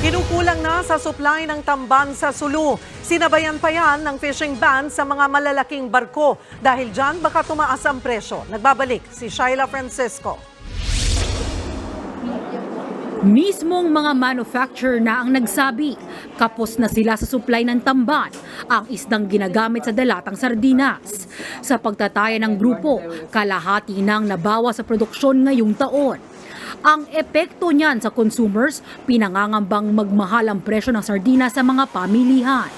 Kinukulang na sa supply ng tamban sa Sulu. Sinabayan pa yan ng fishing ban sa mga malalaking barko. Dahil dyan, baka tumaas ang presyo. Nagbabalik si Shaila Francisco. Mismong mga manufacturer na ang nagsabi, kapos na sila sa supply ng tamban, ang isdang ginagamit sa dalatang sardinas. Sa pagtataya ng grupo, kalahati nang nabawa sa produksyon ngayong taon. Ang epekto niyan sa consumers, pinangangambang magmahal ang presyo ng sardinas sa mga pamilihan.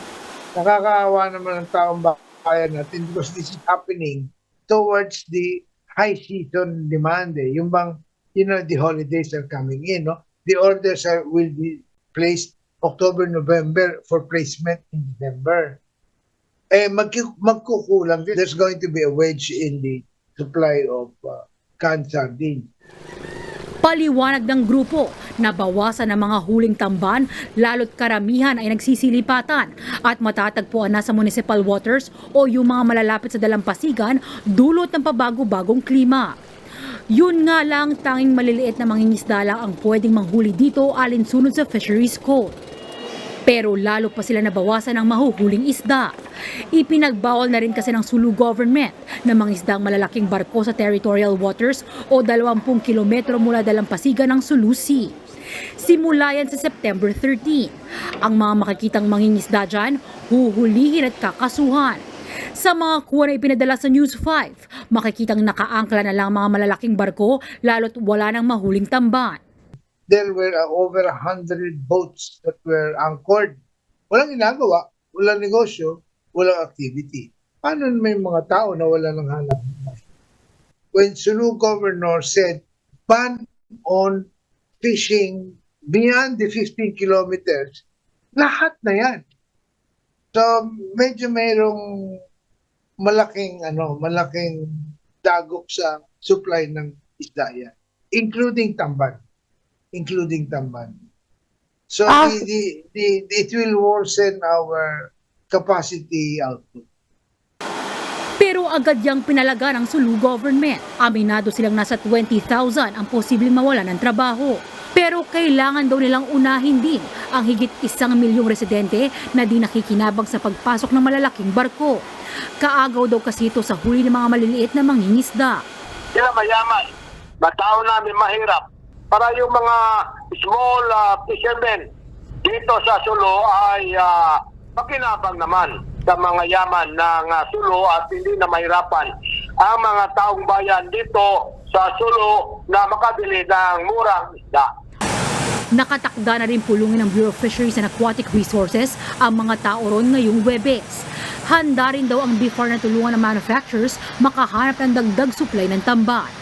nakakaawa naman ang taong bayan natin because this is happening towards the high season demand. Eh. Yung bang, you know, the holidays are coming in, no? The orders are, will be placed October, November for placement in December. Eh, mag magkukulang. There's going to be a wedge in the supply of uh, canned sardines. Paliwanag ng grupo na bawasan ng mga huling tamban lalo't karamihan ay nagsisilipatan at matatagpuan na sa municipal waters o yung mga malalapit sa dalampasigan dulot ng pabago-bagong klima. Yun nga lang tanging maliliit na mangingisda lang ang pwedeng manghuli dito alinsunod sa fisheries code. Pero lalo pa sila nabawasan ng mahuhuling isda. Ipinagbawal na rin kasi ng Sulu government na mangisdang malalaking barko sa territorial waters o 20 kilometro mula dalampasigan ng Sulu Sea. Simula yan sa September 13. Ang mga makikitang mangingisda dyan, huhulihin at kakasuhan. Sa mga kuha na ipinadala sa News 5, makikitang nakaangkla na lang mga malalaking barko lalo't wala nang mahuling tamban. There were uh, over a hundred boats that were anchored. Walang ginagawa, walang negosyo, walang activity. Paano may mga tao na wala ng hanap? When Sulu governor said, ban on fishing beyond the 15 kilometers, lahat na yan. So, medyo mayroong malaking, ano, malaking dagok sa supply ng isda yan, including tamban including Tamban. So Ah. the, the, the, it will worsen our capacity output. Pero agad yang pinalaga ng Sulu government. Aminado silang nasa 20,000 ang posibleng mawala ng trabaho. Pero kailangan daw nilang unahin din ang higit isang milyong residente na di nakikinabang sa pagpasok ng malalaking barko. Kaagaw daw kasi ito sa huli ng mga maliliit na mangingisda. sila mayaman, matao namin mahirap. Para yung mga small uh, fishermen dito sa Sulu ay uh, makinabang naman sa mga yaman ng uh, Sulu at hindi na mahirapan ang mga taong bayan dito sa Sulu na makabili ng murang isda. Nakatakda na rin pulungin ng Bureau of Fisheries and Aquatic Resources ang mga tao ron ngayong Webes. Handa rin daw ang BIFAR na tulungan ng manufacturers makahanap ng dagdag supply ng tamban.